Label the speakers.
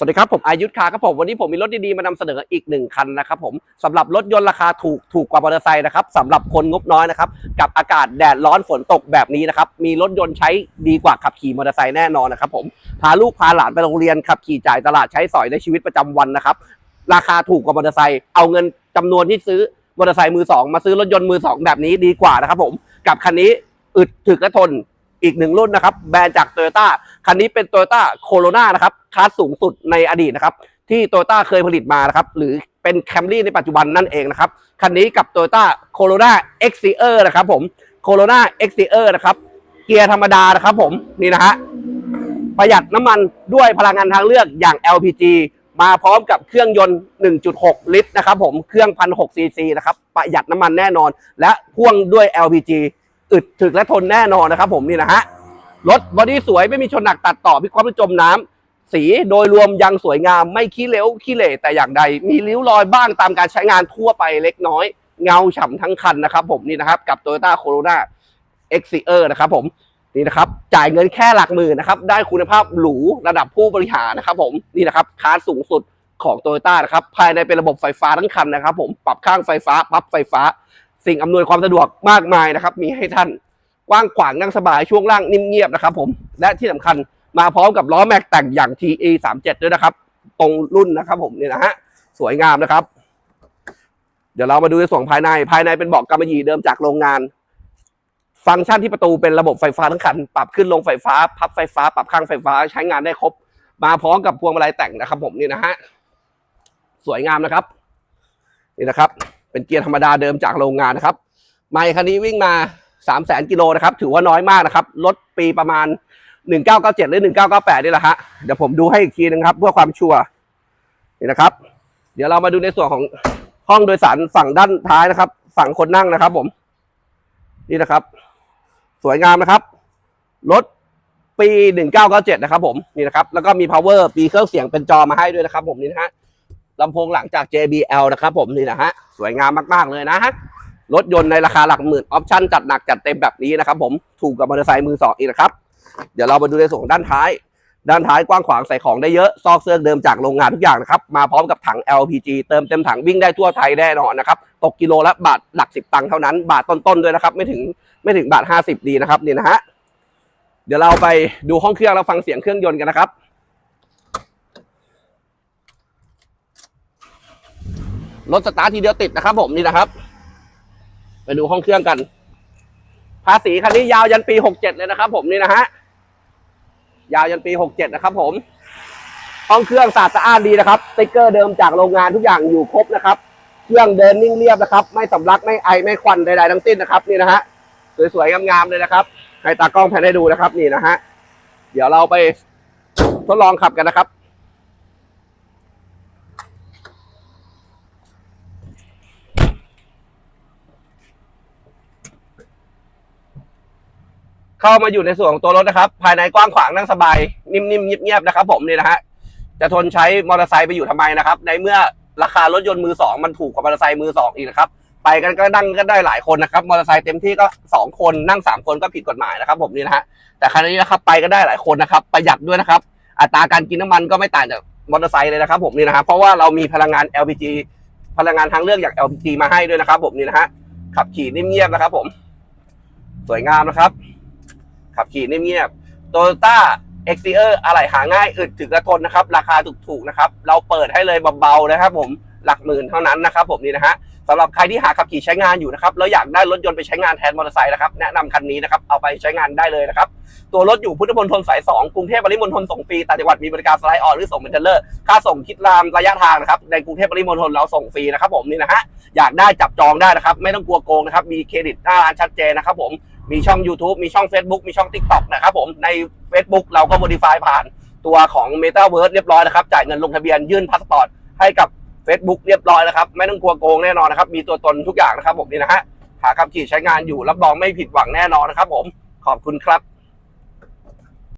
Speaker 1: สวัสดีครับผมอายุทธคาครับผมวันนี้ผมมีรถดีๆมานำเสนออีกหนึ่งคันนะครับผมสำหรับรถยนต์ราคาถูกถูกกว่ามอเตอร์ไซค์นะครับสำหรับคนงบน้อยนะครับกับอากาศแดดร้อนฝนตกแบบนี้นะครับมีรถยนต์ใช้ดีกว่าขับขี่มอเตอร์ไซค์แน่นอนนะครับผมพาลูกพาหลานไปโรงเรียนขับขี่จ่ายตลาดใช้สอยในชีวิตประจำวันนะครับราคาถูกกว่ามอเตอร์ไซค์เอาเงินจำนวนที่ซื้อมอเตอร์ไซค์มือสองมาซื้อรถยนต์มือสองแบบนี้ดีกว่านะครับผมกับคันนี้อึดถึกและทน อีกหนึ่งรุ่นนะครับ แบรนด์จากโตโยต้าคันนี้เป็นโตโยต้าโคโรนานะครับคลาสสูงสุดในอดีตนะครับ ที่โตโยต้าเคยผลิตมานะครับ หรือเป็นแคมรี่ในปัจจุบันนั่นเองนะครับ คันนี้กับโตโยต้าโคโรนา x c r นะครับผมโคโรนา x c r นะครับ เกียร์ธรรมดานะครับผมนี่นะฮะประหยัดน้ำมันด้วยพลังงานทางเลือกอย่าง LPG มาพร้อมกับเครื่องยนต์ 1.6 ลิตรนะครับผม เครื่อง 1,600ซีซีนะครับ ประหยัดน้ำมันแน่นอน และพ่วงด้วย LPG อึดถึกและทนแน่นอนนะครับ ผมนี่นะฮะรถบอดี้สวยไม่มีชนหนักตัดต่อพิความจมน้ำสีโดยรวมยังสวยงามไม่ขี้เหลวขี้เหร่แต่อย่างใด มีริ้วรอยบ้างตามการใช้งานทั่วไปเล็กน้อย เงาฉ่ำทั้งคันนะครับ ผมนี่นะครับ กับ Toyota Corona x c r นะครับผมนี่นะครับจ่ายเงินแค่หลักหมื่นนะครับ ได้คุณภาพหรูระดับผู้บริหารนะครับ ผมนี่นะครับคลาสสูงสุดของ Toyota นะครับ ภายในเป็นระบบไฟฟ้าทั้งคันนะครับ ผมปรับข้างไฟฟ้า พับไฟฟ้า สิ่งอำนวยความสะดวกมากมายนะครับ มีให้ท่านกว้างขวางนั่งสบายช่วงล่างนิ่มเงียบนะครับ ผมและที่สำคัญมาพร้อมกับล้อแม็กแต่งอย่าง TE 3 7ด้วยนะครับ ตรงรุ่นนะครับ ผมนี่นะฮะสวยงามนะครับ เดี๋ยวเรามาดูในส่วนภายในภายในเป็นเบาะกำมะหยี่เดิมจากโรงงาน ฟังก์ชันที่ประตูเป็นระบบไฟฟ้าทั้งคัน ปรับขึ้นลงไฟฟ้า พับไฟฟ้า ปรับข้างไฟฟ้าใช้งานได้ครบ มาพร้อมกับพวงมาลัยแต่งนะครับ ผมนี่นะฮะสวยงามนะครับ นี่นะครับ เป็นเกียร์ธรรมดาเดิมจากโรงงานนะครับ ไมค์คันนี้วิ่งมา 3 0 0 0 0 0กิโลนะครับ ถือว่าน้อยมากนะครับ รถปีประมาณ 1997 หรือ 1998 นี่แหละฮะ เดี๋ยวผมดูให้อีกทีนึงครับ เพื่อความชัวร์ นี่นะครับ เดี๋ยวเรามาดูในส่วนของห้องโดยสารฝั่งด้านท้ายนะครับ ฝั่งคนนั่งนะครับ ผม นี่นะครับ สวยงามนะครับ รถปี 1997 นะครับผม นี่นะครับ แล้วก็มี power ปีเครื่องเสียงเป็นจอมาให้ด้วยนะครับ ผมนี่นะฮะ ลำโพงหลังจาก JBL นะครับผมนี่นะฮะสวยงามมากๆเลยนะฮะรถยนต์ในราคาหลักหมื่นออปชั่นจัดหนักจัดเต็มแบบนี้นะครับผมถูกกับมอเตอร์ไซค์มือสองอีกนะครับ เดี๋ยวเรามาดูในส่วนของด้านท้าย ด้านท้ายกว้างขวางใส่ของได้เยอะ ซอกเสื้อเดิมจากโรงงานทุกอย่างนะครับ มาพร้อมกับถัง LPG เติมเต็มถังวิ่งได้ทั่วไทยแน่นอนนะครับ ตกกิโลละบาทหลักสิบตังค์เท่านั้น บาทต้นๆด้วยนะครับ ไม่ถึงไม่ถึงบาทห้าสิบดีนะครับนี่นะฮะเดี๋ยวเราไปดูห้องเครื่องแล้วฟังเสียงเครื่องยนต์กันนะครับ รถสตาร์ททีเดียวติดนะครับ ผมนี่นะครับ ไปดูห้องเครื่องกัน ภาษีคันนี้ยาวยันปีหกเจ็ดเลยนะครับ ผมนี่นะฮะยาวยันปีหกเจ็ดนะครับ ผม ห้องเครื่องสะอาดสะอานดีนะครับสติ๊กเกอร์เดิมจากโรงงานทุกอย่างอยู่ครบนะครับ เครื่องเดินนิ่งเรียบนะครับ ไม่สำลักไม่ไอไม่ควันใดๆทั้งสิ้นนะครับ นี่นะฮะสวยๆงามๆเลยนะครับให้ตากล้องแพนให้ดูนะครับ นี่นะฮะเดี๋ยวเราไปทดลองขับกันนะครับ เข้ามาอยู่ในส่วนของตัวรถนะครับ ภายในกว้างขวางนั่งสบาย นิ่มๆเงียบๆนะครับ ผมนี่นะฮะจะทนใช้มอเตอร์ไซค์ไปอยู่ทำไมนะครับ ในเมื่อราคารถยนต์มือสองมันถูกกว่ามอเตอร์ไซค์มือสองอีกนะครับไปกันก็นั่งกันได้หลายคนนะครับมอเตอร์ไซค์เต็มที่ก็สองคนนั่งสามคนก็ผิดกฎหมายนะครับ ผมนี่นะฮะแต่คันนี้นะครับไปก็ได้หลายคนนะครับ ประหยัดด้วยนะครับ อัตราการกินน้ำมันก็ไม่ต่างจากมอเตอร์ไซค์เลยนะครับ ผมนี่นะฮะเพราะว่าเรามีพลังงาน LPG พลังงานทางเลือกอย่าง LPG มาให้ด้วยนะครับ ผมนี่นะฮะขับขี่นิ่มเงียบนะครับ ผม สวยงามนะครับ ขับขี่เงียบๆโตโยต้าเอ็กซ์เออร์อะไรหาง่ายอึดถึกและทนนะครับ ราคาถูกๆนะครับ เราเปิดให้เลยเบาๆนะครับ ผมหลักหมื่นเท่านั้นนะครับ ผมนี่นะฮะสำหรับใครที่หาขับขี่ใช้งานอยู่นะครับแล้วอยากได้รถยนต์ไปใช้งานแทนมอเตอร์ไซค์นะครับแนะนำคันนี้นะครับเอาไปใช้งานได้เลยนะครับ ตัวรถอยู่พุทธมณฑลสาย 2 กรุงเทพปริมณฑลส่งฟรีต่างจังหวัดมีบริการสไลด์ออนหรือส่งเป็นเทเลอร์ค่าส่งคิดตามระยะทางนะครับในกรุงเทพปริมณฑลเราส่งฟรีนะครับผมนี่นะฮะอยากได้จับจองได้นะครับ ไม่ต้องกลัวโกงนะครับมีเครดิตหน้าร้านชัดเจนนะครับผม มีช่อง YouTube มีช่อง Facebook มีช่อง TikTok นะครับผมใน Facebook เราก็ modify ผ่านตัวของ Metaverse เรียบร้อยนะครับ จ่ายเงินลงทะเบียนยื่นพาสปอร์ตให้กับ Facebook เรียบร้อยนะครับ ไม่ต้องกลัวโกงแน่นอนนะครับ มีตัวตนทุกอย่างนะครับผมนี่นะฮะหาขับขี่ใช้งานอยู่รับรองไม่ผิดหวังแน่นอนนะครับผมขอบคุณครับ